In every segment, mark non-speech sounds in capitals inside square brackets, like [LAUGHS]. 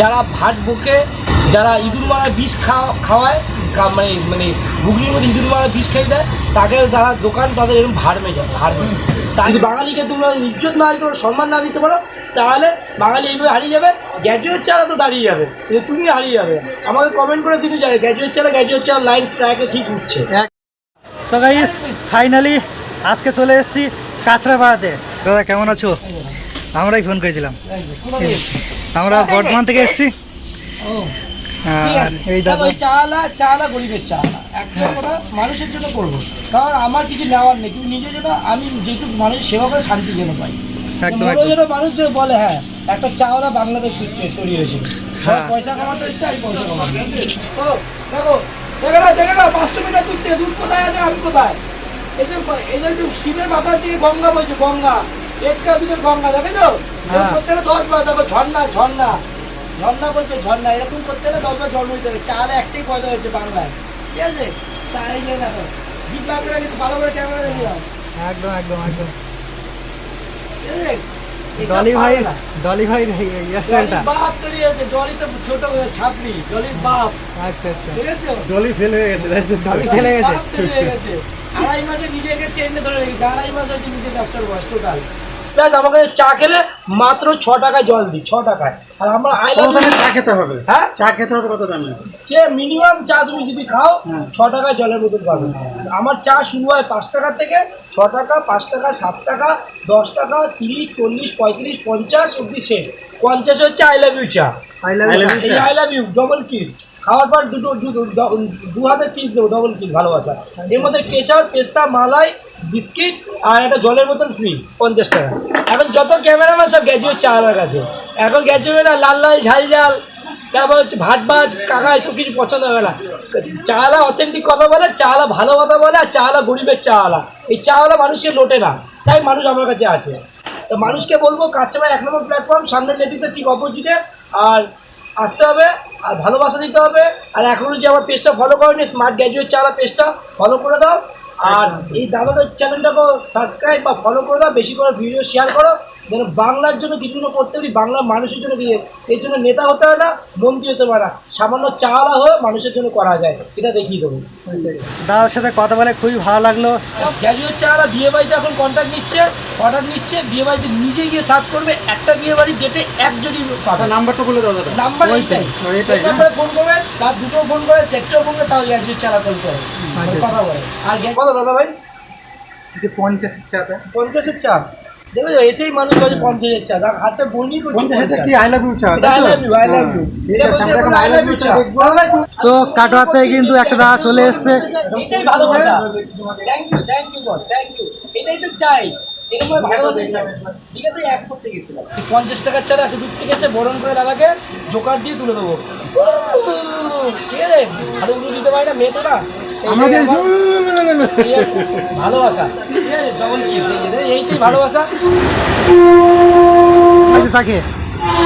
যারা ভাট বুকে যারা ইঁদুর মারা বিষ খাওয়া খাওয়ায় মানে মানে ঘুগনির মধ্যে ইঁদুর মারা বিষ খাই দেয় তাকে যারা দোকান তাদের এরকম ভাড় মেয়ে যায় ভাড় মেয়ে। তাই বাঙালিকে তোমরা ইজ্জত না দিতে পারো সম্মান না দিতে পারো তাহলে বাঙালি এইভাবে হারিয়ে যাবে গ্র্যাজুয়েট ছাড়া তো দাঁড়িয়ে যাবে কিন্তু তুমি হারিয়ে যাবে আমাকে কমেন্ট করে দিতে চাই গ্র্যাজুয়েট ছাড়া গ্র্যাজুয়েট ছাড়া লাইন ট্র্যাকে ঠিক উঠছে। তো গাইস ফাইনালি আজকে চলে এসেছি কাঁচরাপাড়াতে। দাদা কেমন আছো? আমরাই ফোন করেছিলাম? আমরা বর্ধমান থেকে এসেছি। এই দাদা চালা চালা গরিবের চালা। একটা কথা মানুষের জন্য করব। কারণ আমার কিছু নেওয়ার নেই। তুমি নিজের জন্য আমি যেটুকু মানুষের সেবা করে শান্তি যেন পাই। একদম বড় একদম। যেন মানুষ বলে হ্যাঁ একটা চাওয়ালা বাংলাদেশ তৈরি- তৈরি হয়েছে। সব। পয়সা কামাতে এসছে আমি পয়সা কামাতে দেখো দেখো না দেখো না পাঁচশো মিটার দূর থেকে দূর কোথায় আছে আমি কোথায়? এই যে এই যে শিবের মাথা দিয়ে গঙ্গা বলছে গঙ্গা। একটা দুটো গঙ্গা দেখেছ হ্যাঁ। করতে গেলে দশ বার দেখো ঝর্ণা ঝর্ণা। ঝর্ণা বলছে ঝর্ণা এরকম করতে গেলে দশ বার জন্ম দিতে হবে। চালে একটাই পয়সা হয়েছে বাংলায় ঠিক আছে? তাই যে দেখো জিপ লাগবে কিন্তু ভালো করে ক্যামেরা দেখে একদম একদম একদম। ঠিক আছে? এসব ডলি ভাই ডলি বাপ তৈরি হয়েছে ডলি তো ছোট ছাপড়ি ডলির বাপ। আচ্ছা আচ্ছা। ঠিক আছে? ডলি ফেল হয়ে গেছে ডলি ফেলে গেছে। হয়ে গেছে। আড়াই মাসে নিজেকে ট্রেনে ধরে রেখেছে আড়াই মাস হয়েছে নিজের ব্যবসার বয়স টোটাল প্লাস আমাকে চা খেলে মাত্র ছ টাকায় জল দিই ছ টাকায়। আর আমরা আই লাভ চা খেতে হবে? হ্যাঁ? চা খেতে হবে কত দামে? যে মিনিমাম চা তুমি যদি খাও ছ টাকায় জলের বোতল পাবে। আমার চা শুরু হয় পাঁচ টাকা থেকে ছ টাকা পাঁচ টাকা সাত টাকা দশ টাকা তিরিশ চল্লিশ পঁয়ত্রিশ পঞ্চাশ অব্দি শেষ। পঞ্চাশ হচ্ছে আই লাভ ইউ চা। আই লাভ এই I love you double kiss খাওয়ার পর দুটো দুটো দু হাতে কিস দেবো ডবল কিস ভালোবাসা। এর মধ্যে কেশর পেস্তা মালাই বিস্কিট আর একটা জলের বোতল ফ্রি পঞ্চাশ টাকা। এখন যত ক্যামেরাম্যান সব গ্যাজুয়েট চা আমার কাছে। এখন গ্যাজুয়েট না, লাল লাল, ঝাল ঝাল, তারপর হচ্ছে ভাত ভাত কাকা এসব কিছু পছন্দ হবে না। চাওয়ালা অথেন্টিক কথা বলে চাওয়ালা ভালো কথা বলে, আর চাওয়ালা গরিবের চাওয়ালা এই চাওয়ালা মানুষকে লোটে না, তাই মানুষ আমার কাছে আসে। তো মানুষকে বলব কাঁচরা এক নম্বর প্ল্যাটফর্ম সামনে লেডিসের ঠিক অপোজিটে আর আসতে হবে, আর ভালোবাসা দিতে হবে। আর এখনও যে আমার পেজটা ফলো করেনি স্মার্ট গ্র্যাজুয়েট চালা পেজটা ফলো করে দাও। আর এই দাদাদের চ্যানেলটাকে সাবস্ক্রাইব বা ফলো করে দাও, বেশি করে ভিডিও শেয়ার করো। যেন বাংলার জন্য কিছু না করতে পারি বাংলার মানুষের জন্য দিয়ে এর জন্য নেতা হতে হয় না মন্ত্রী হতে পারে না। সামান্য চাওয়ালা হয়ে মানুষের জন্য করা যায়। এটা দেখিয়ে দেবো। দাদার সাথে কথা বলে খুবই ভালো লাগল। গ্র্যাজুয়েট চারা বিয়ে বাড়িতে এখন কন্ট্যাক্ট নিচ্ছে অর্ডার নিচ্ছে বিয়ে বাড়িতে নিজে গিয়ে সার্ভ করবে একটা বিয়ে বাড়ির ডেটে একজনই পাবে। নাম্বারটা বলে দাও দাদা। নাম্বার এইটাই। নাম্বারে ফোন করবে তার দুটো ফোন করে দেখতেও ফোন করে তাও গ্র্যাজুয়েট চারা কল করে। আচ্ছা। কথা বলে। আর কথা দাদা ভাই। যে পঞ্চাশের চাটা পঞ্চাশের চা দেখো এসেই মানুষ বলছে পঞ্চাশের চা দেখ হাতে বনি করছে পঞ্চাশ। কি আই লাভ ইউ চা এটা I love you, I love you। এটা বলছে এখন I love you চা। তো কাটোয়াতে কিন্তু একটা দাদা চলে এসছে। এটাই ভালোবাসা। Thank you thank you boss thank you এটাই তো চাই। এরকম ভালোবাসা ঠিক আছে এক করতে গেছিলাম। পঞ্চাশ টাকার চারা এত দূর থেকে এসে বরণ করে দাদাকে জোকার দিয়ে তুলে দেবো। ঠিক আছে ভালো উড়ু দিতে পারি না মেয়ে তো না। আর ভালোবাসা। ঠিক আছে এইটাই ভালোবাসা? আচ্ছা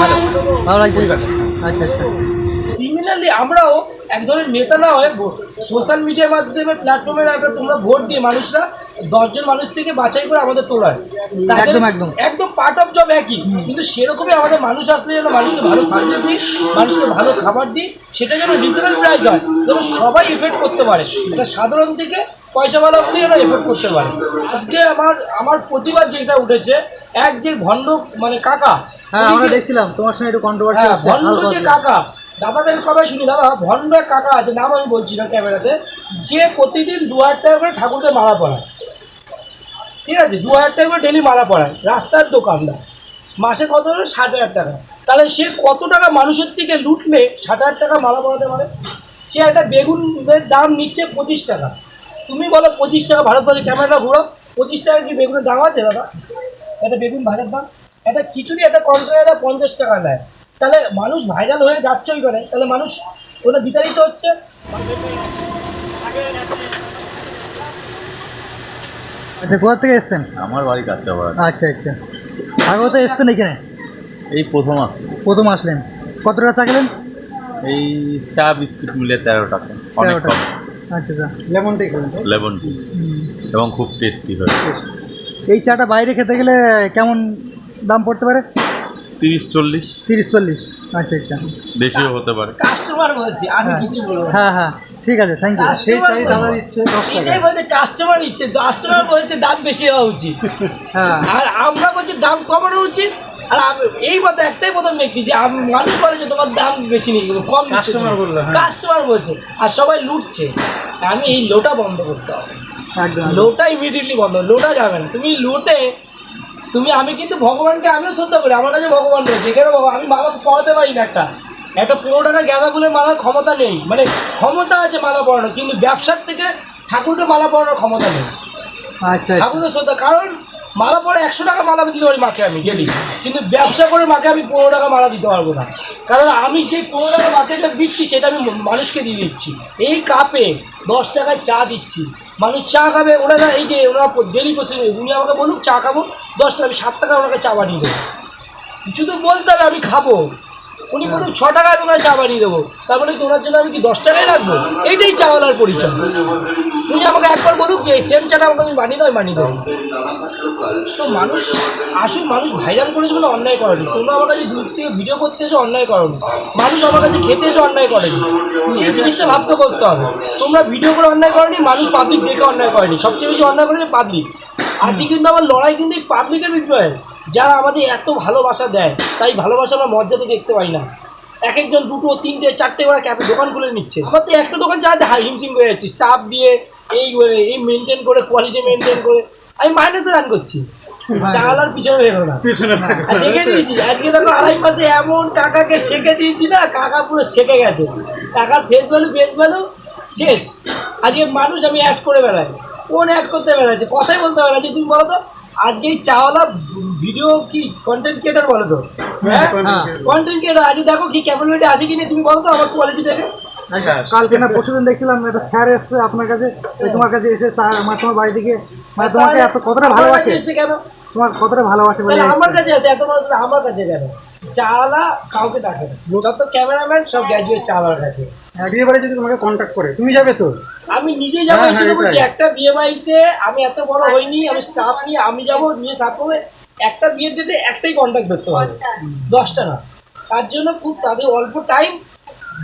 ভালো। লাগছে। আচ্ছা আচ্ছা। সিমিলারলি আমরাও এক ধরনের নেতা না হয়ে সোশ্যাল মিডিয়ার মাধ্যমে প্ল্যাটফর্মের তোমরা ভোট দিয়ে মানুষরা দশজন মানুষ থেকে বাছাই করে আমাদের তোলায় তাদের- একদম, একদম। একদম পার্ট অফ জব একই। কিন্তু সেরকমই আমাদের মানুষ আসলে যেন মানুষকে ভালো সার্ভিস দিই মানুষকে ভালো খাবার দিই সেটা যেন রিজনেবল প্রাইস হয়। যেন সবাই এফেক্ট করতে পারে। এটা সাধারণ থেকে পয়সাওয়ালা অব্দি যেন এফেক্ট করতে পারে। আজকে আমার আমার প্রতিবাদ যেটা উঠেছে এক যে ভণ্ড মানে কাকা হ্যাঁ আমরা দেখছিলাম তোমার সঙ্গে একটু কন্ট্রোভার্সি হ্যাঁ ভণ্ড যে। কাকা দাদাদের কথাই শুনি দাদা ভণ্ড এক কাকা আছে নাম আমি বলছি না ক্যামেরাতে যে প্রতিদিন দু হাজার টাকা করে ঠাকুরকে মারা পড়ায় ঠিক আছে, দু হাজার টাকা করে ডেলি মারা পড়ায়। রাস্তার দোকানদার। মাসে কত হলো ষাট হাজার টাকা। তাহলে সে কত টাকা মানুষের থেকে লুটলে ষাট হাজার টাকা মারা পড়াতে পারে? সে একটা বেগুনের দাম নিচ্ছে পঁচিশ টাকা। তুমি বলো পঁচিশ টাকা ভারতবর্ষে ক্যামেরাটা ঘুরো পঁচিশ টাকা কি বেগুনের দাম আছে দাদা? একটা বেগুন ভাজার দাম। একটা খিচুড়ি, একটা কন্টেনারে পঞ্চাশ টাকা নেয়। তাহলে মানুষ ভাইরাল হয়ে যাচ্ছে ওইখানে। তাহলে মানুষ ওটা বিতাড়িত হচ্ছে। আচ্ছা কোথা থেকে এসছেন? আমার বাড়ি কাছড়াপাড়া আচ্ছা আচ্ছা। আগেও তো এসছেন এখানে? এই প্রথম আসলো প্রথম আসলেন। কত টাকা চা খেলেন? এই চা বিস্কিট মিলে তেরো টাকা। অনেক তেরো কম। টাকা। আচ্ছা আচ্ছা। লেমন টি খেলেন লেমন টি এবং খুব টেস্টি হয়। এই চাটা বাইরে খেতে গেলে কেমন দাম পড়তে পারে? তিরিশ চল্লিশ। তিরিশ চল্লিশ। আচ্ছা আচ্ছা। বেশিও হতে পারে। কাস্টমার বলছি আমি হ্যাঁ। কিছু বলব হ্যাঁ হ্যাঁ। ঠিক আছে থ্যাংক ইউ সেই চাই দাদা দিচ্ছে দশ এটাই বলছে কাস্টমার ইচ্ছে কাস্টমার বলছে দাম বেশি হওয়া উচিত। হ্যাঁ। আর আমরা বলছি দাম কমানো উচিত আর এই মতো একটাই প্রথম ব্যক্তি যে আম- মানুষ বলেছে তোমার দাম বেশি নেই কম Customer বলল, হ্যাঁ। কাস্টমার বলছে আর সবাই লুটছে। আমি এই লোটা বন্ধ করতে হবে। একদম। লোটা ইমিডিয়েটলি বন্ধ লোটা যাবে না। তুমি লুটে তুমি আমি কিন্তু ভগবানকে আমিও শ্রদ্ধা করি আমার কাছে ভগবান রয়েছে। এখানে আমি মালা পড়াতে পারি না একটা। একটা পনেরো টাকা গাঁদা ফুলের মালার ক্ষমতা নেই। মানে ক্ষমতা আছে মালা পড়ানো কিন্তু ব্যবসার থেকে ঠাকুরকে মালা পড়ানোর ক্ষমতা নেই। আচ্ছা আচ্ছা। ঠাকুরের শ্রদ্ধা কারণ মালা পরে একশো টাকা মালা দিতে পারি মাকে আমি গেলি কিন্তু ব্যবসা করে মাকে আমি পনেরো টাকা মালা দিতে পারব না। কারণ আমি যে পনেরো টাকা মাকে যেটা দিচ্ছি সেটা আমি মানুষকে দিয়ে দিচ্ছি। এই কাপে দশ টাকায় চা দিচ্ছি। মানুষ চা খাবে ওনারা এই যে ওনারা ডেলি বসে উনি আমাকে বলুক চা খাব দশ টাকা আমি সাত টাকা ওনাকে চা বানিয়ে দেবো। শুধু বলতে হবে আমি খাব। উনি বলুন ছ টাকায় ওনাকে চা বানিয়ে দেবো। তারপরে কি, ওনার জন্য আমি কি দশ টাকায় রাখব এইটাই চাওয়ালার পরিচয়। উনি আমাকে একবার বলুক যে এই সেম চাটা আমাকে আমি বানিয়ে আমি বানিয়ে দেবো। তো মানুষ আসল মানুষ ভাইরাল করেছে বলে অন্যায় করেনি। তোমরা আমার কাছে দূর থেকে ভিডিও করতে এসে অন্যায় করনি। মানুষ আমার কাছে খেতে এসে অন্যায় করেনি। সেই জিনিসটা ভাবতে করতে হবে। তোমরা ভিডিও করে অন্যায় করেনি, মানুষ পাবলিক দেখে অন্যায় করেনি। সবচেয়ে বেশি অন্যায় করেছে পাবলিক আজকে কিন্তু আমার লড়াই কিন্তু এই পাবলিকের বিষয়ে। যারা আমাদের এত ভালোবাসা দেয় তাই ভালোবাসা আমরা মর্যাদা দেখতে পাই না। এক একজন দুটো তিনটে চারটে করে ক্যাফে দোকান খুলে নিচ্ছে। আমার তো একটা দোকান চালাতে হাই হিমশিম করে যাচ্ছি স্টাফ দিয়ে এই এই মেনটেন করে কোয়ালিটি মেনটেন করে আমি মাইনাসে রান করছি। চালার পিছনে বেরো না। দেখে দিয়েছি আজকে দেখো আড়াই মাসে এমন কাকাকে শেখে দিয়েছি না কাকা পুরো শেখে গেছে। কাকার ফেস ভ্যালু ফেস ভ্যালু শেষ। আজকে মানুষ আমি অ্যাড করে বেড়াই। কোন অ্যাড করতে বেড়াচ্ছে? কথাই বলতে বেড়াচ্ছে তুমি বলো তো আজকে এই চাওয়ালা ভিডিও কি কন্টেন্ট ক্রিয়েটার বলো তো? হ্যাঁ হ্যাঁ। কন্টেন্ট ক্রিয়েটার আজকে দেখো কি ক্যাপাবিলিটি আছে কি না তুমি বলো তো আমার কোয়ালিটি দেখে। কালকে না পরশুদিন দেখছিলাম একটা স্যার এসছে আপনার কাছে তোমার কাছে এসে স্যার মানে তোমার বাড়ি থেকে মানে তোমাকে এত কতটা আমার ভালোবাসে? এসে কেন? তোমার কতটা ভালোবাসে বলে আমার কাছে এত মানুষ আমার কাছে কেন? চালা কাউকে ডাকে না। যত ক্যামেরাম্যান সব গ্র্যাজুয়েট চালার কাছে। বিয়ে বাড়ি যদি তোমাকে কন্ট্যাক্ট করে তুমি যাবে তো? আমি নিজেই যাব হ্যাঁ, হ্যাঁ, একটা বিয়ে বাড়িতে আমি এত বড় হইনি আমি স্টাফ নিয়ে আমি যাব নিয়ে তারপরে একটা বিয়ের ডেটে একটাই কন্ট্যাক্ট ধরতে হবে। দশটা না। তার জন্য খুব তাদের অল্প টাইম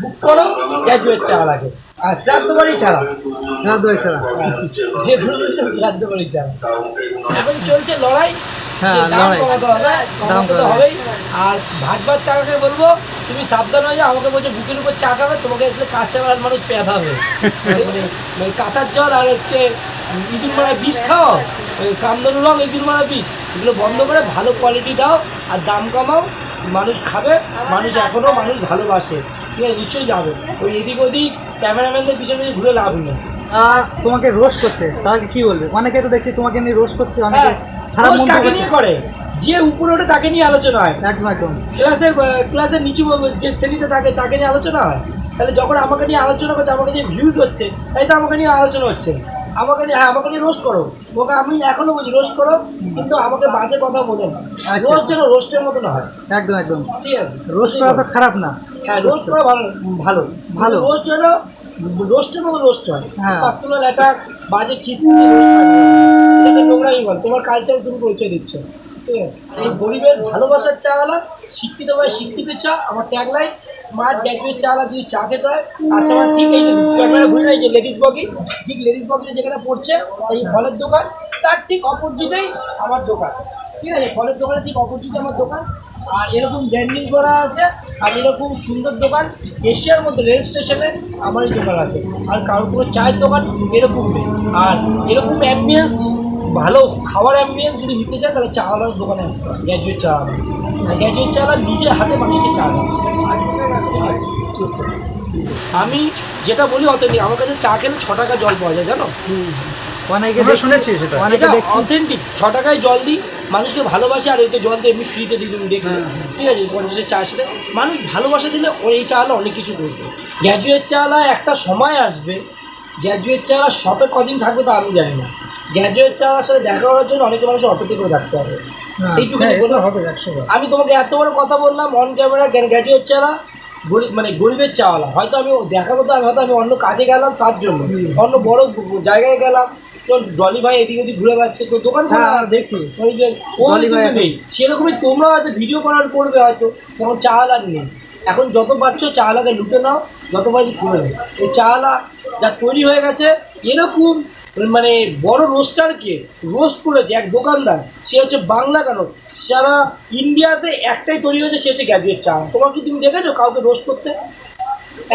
বুক করো গ্র্যাজুয়েট চালা লাগে আর শ্রাদ্ধ বাড়ি ছাড়া শ্রাদ্ধ হয়েছে না যে কোনো শ্রাদ্ধ বাড়ি ছাড়া এখন চলছে লড়াই হ্যাঁ, আর ভাজ ভাজ কাকাকে বলব তুমি সাবধান হয়ে যাও আমাকে বলছে বুকের উপর চা খাবে তোমাকে আসলে কাঁচা মানুষ পেঁধাবে [LAUGHS] মানে মানে কাঁথার জল আর হচ্ছে ইঁদুর মারা বিষ খাও? ওই কামদনু রং ইঁদুর মারা বিষ। এগুলো বন্ধ করে ভালো কোয়ালিটি দাও আর দাম কমাও। মানুষ খাবে মানুষ এখনও মানুষ ভালোবাসে। ঠিক আছে নিশ্চয়ই যাবে। ওই এদিক ওদিক ক্যামেরাম্যানদের পিছনে ঘুরে লাভ নেই। তোমাকে রোস্ট করছে। তাহলে কি বলবে? অনেকে তো দেখছি তোমাকে নিয়ে রোস্ট করছে অনেকে হ্যাঁ, খারাপ মন্তব্য নিয়ে করে? যে উপরে ওঠে তাকে নিয়ে আলোচনা হয়। একদম একদম। ক্লাসের ক্লাসের নিচু যে শ্রেণীতে থাকে তাকে নিয়ে আলোচনা হয়। তাহলে যখন আমাকে নিয়ে আলোচনা করছে আমাকে নিয়ে ভিউজ হচ্ছে তাই তো আমাকে নিয়ে আলোচনা হচ্ছে। আমাকে নিয়ে হ্যাঁ আমাকে নিয়ে রোস্ট করো। ওকে আমি এখনও বলছি রোস্ট করো কিন্তু আমাকে বাজে কথা বলে না। রোস্ট যেন রোস্টের মতো না হয়। একদম একদম। ঠিক আছে। রোস্ট করা তো খারাপ না। হ্যাঁ রোস্ট করা ভালো ভালো। ভালো। রোস্ট যেন রোস্টের মতো রোস্ট হয়। হ্যাঁ। পার্সোনাল অ্যাটাক বাজে খিস্তি রোস্ট হয়। নোংরামি বল? তোমার কালচার তুমি পরিচয় দিচ্ছ। ঠিক আছে এই গরিবের ভালোবাসার চা আলা শিক্ষিত ভাই শিক্ষিত চা, আমার ট্যাগলাইন স্মার্ট গ্র্যাজুয়েট চা আলা যদি চা খেতে হয় আচ্ছা আমার ঠিক এই যে ক্যামেরা ঘুরে যে লেডিস বগি ঠিক লেডিস বগিতে যেখানে পড়ছে এই ফলের দোকান। তার ঠিক অপোজিটেই আমার দোকান। ঠিক আছে, ফলের দোকানে ঠিক অপোজিটে আমার দোকান। আর এরকম ব্র্যান্ডিং করা আছে, আর এরকম সুন্দর দোকান এশিয়ার মধ্যে রেল স্টেশনে আমারই দোকান আছে। আর কারোর কোনো চায়ের দোকান এরকম নেই। আর এরকম অ্যাম্বিয়েন্স ভালো খাওয়ার অ্যাম্বিয়েন্স যদি নিতে চান তাহলে চাওয়ালার দোকানে আসতে হবে। গ্র্যাজুয়েট চা গ্র্যাজুয়েট চাওয়ালা নিজের হাতে মানুষকে চা দেয় আমি যেটা বলি অথেন্টিক আমার কাছে চা খেলে ছ টাকা জল পাওয়া যায় জানো? অনেকে শুনেছি সেটা। এটা অথেন্টিক ছ টাকায় জল দিই মানুষকে ভালোবাসে আর এটা জল দিয়ে এমনি ফ্রিতে দিই তুমি দেখলে ঠিক আছে পঞ্চাশের চা সাথে মানুষ ভালোবাসা দিলে ওই এই চালা অনেক কিছু করবে। গ্র্যাজুয়েট চালা একটা সময় আসবে। গ্র্যাজুয়েট চালা শপে কদিন থাকবে তা আমি জানি না। গ্র্যাজুয়েট চালার সাথে দেখা করার জন্য অনেকে মানুষ অপেক্ষা করে থাকতে হবে। হ্যাঁ, এইটুকু হ্যাঁ, হবে আমি তোমাকে এত বড় কথা বললাম অন ক্যামেরা গ্র্যাজুয়েট চালা গরিব মানে গরিবের চাওয়ালা। হয়তো আমি দেখা করতে আমি হয়তো আমি অন্য কাজে গেলাম তার জন্য। অন্য বড় জায়গায় গেলাম তোর ডলি ভাই এদিক ওদিক ঘুরে বেড়াচ্ছে তো দোকান হ্যাঁ, দেখছি। ওই যে ডলি ভাই নেই। সেরকমই তোমরা হয়তো ভিডিও করার করবে হয়তো তখন চাল আর নেই। এখন যত পারছ চালাকে লুটে নাও যত পারছি খুলে নেই ওই চালা যা তৈরি হয়ে গেছে এরকম মানে বড় রোস্টারকে রোস্ট করেছে এক দোকানদার সে হচ্ছে বাংলা কেন সারা ইন্ডিয়াতে একটাই তৈরি হয়েছে সে হচ্ছে গ্যাজুয়েট চা তোমার কি তুমি দেখেছ কাউকে রোস্ট করতে?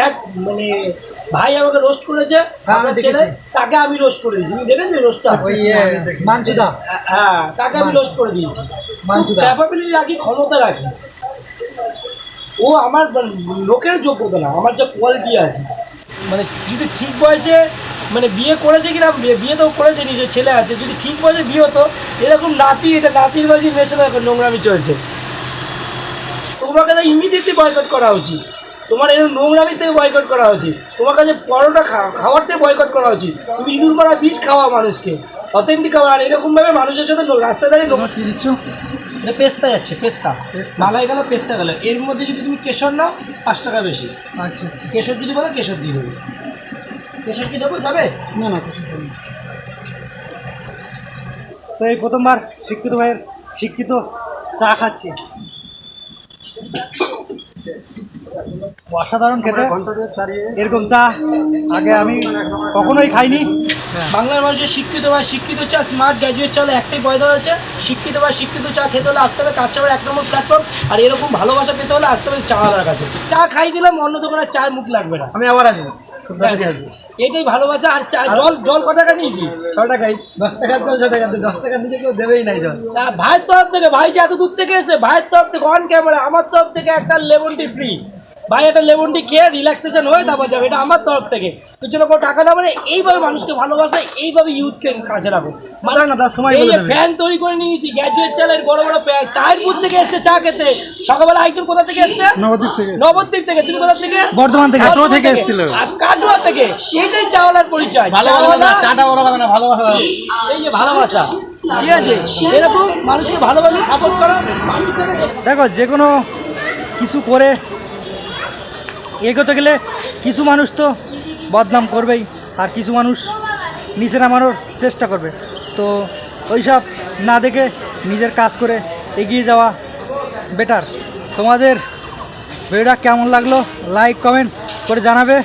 এক মানে ভাই আমাকে রোস্ট করেছে হ্যাঁ, আমার ছেলে তাকে আমি রোস্ট করে দিয়েছি। তুমি দেখেছ রোস্টটা ওই ইয়ে, হ্যাঁ তাকে আমি রোস্ট করে দিয়েছি। মানসুদা। ক্যাপাবিলিটি রাখি ক্ষমতা রাখি। ও আমার মানে লোকের যোগ্যতা না আমার যা কোয়ালিটি আছে। মানে যদি ঠিক বয়সে মানে বিয়ে করেছে কিনা বিয়ে তো করেছে নিজের ছেলে আছে। যদি ঠিক বয়সে বিয়ে হতো এরকম নাতি এটা নাতির বয়সে মেশে দেখো নোংরামি চলছে। তোমাকে তো ইমিডিয়েটলি বয়কট করা উচিত। তোমার এরকম নোংরামি থেকে বয়কট করা উচিত। তোমার কাছে পরোটা খাওয়ার থেকে বয়কট করা উচিত। তুমি ইঁদুর মারা বিষ খাওয়া মানুষকে। অথেন্টিক খাওয়া। আর এরকমভাবে মানুষের সাথে রাস্তায় দাঁড়িয়ে কি দিচ্ছ? এটা পেস্তা যাচ্ছে পেস্তা। পেস্তা। মালাই গেল পেস্তা গেল। এর মধ্যে যদি তুমি কেশর নাও পাঁচ টাকা বেশি। আচ্ছা আচ্ছা। কেশর যদি বলো কেশর দিয়ে দেবে। কি দেবো? যাবে? না না তো এই প্রথমবার শিক্ষিত ভাইয়ের শিক্ষিত চা খাচ্ছি। অসাধারণ খেতে। এরকম চা আগে আমি কখনোই খাইনি। বাংলার মানুষের শিক্ষিত বা শিক্ষিত চা স্মার্ট গ্র্যাজুয়েট চালে একটাই পয়দা হচ্ছে শিক্ষিত বা শিক্ষিত চা খেতে হলে আসতে হবে কাঁচা এক নম্বর প্ল্যাটফর্ম আর এরকম ভালোবাসা পেতে হলে আসতে হবে চাওয়ালার কাছে। চা খাই দিলাম অন্য দোকানে চায়ের মুখ লাগবে না। আমি আবার আসব। এটাই ভালোবাসা আর চা জল জল ক টাকা নিয়েছি? ছ টাকাই দশ টাকার জল ছ টাকা দশ টাকা নিচে কেউ দেবেই নাই জল। তা ভাইয়ের তরফ থেকে ভাই যে এত দূর থেকে এসে ভাইয়ের তরফ থেকে অন ক্যামেরা আমার তরফ থেকে একটা লেমন টি ফ্রি ভাই একটা লেমন টি খেয়ে রিল্যাক্সেশন হয়ে তারপর যাবে। এটা আমার তরফ থেকে। তোর জন্য কোনো টাকা না মানে এইভাবে মানুষকে ভালোবাসা এইভাবে ইউথকে কাজে রাখো মানে এই যে ফ্যান তৈরি করে নিয়েছি গ্যাজুয়েট চালের বড় বড় ফ্যান তাহিরপুর থেকে এসছে চা খেতে। সকালবেলা একজন কোথা থেকে এসছে? নবদ্বীপ থেকে নবদ্বীপ থেকে। তুমি কোথা থেকে? বর্ধমান থেকে, কাটোয়া থেকে এসেছিল। আর কাটোয়া থেকে। এটাই চাওয়ালার পরিচয়। চাওয়ালা চাটা বড় কথা না ভালোবাসা। এই যে ভালোবাসা। ঠিক আছে? এরকম মানুষকে ভালোবাসা সাপোর্ট করা। দেখো যে কোনো কিছু করে এগোতে গেলে কিছু মানুষ তো বদনাম করবেই, আর কিছু মানুষ নিচে নামানোর চেষ্টা করবে। তো ওইসব না দেখে নিজের কাজ করে এগিয়ে যাওয়া বেটার তোমাদের ভিডিওটা কেমন লাগল? লাইক কমেন্ট করে জানাবে।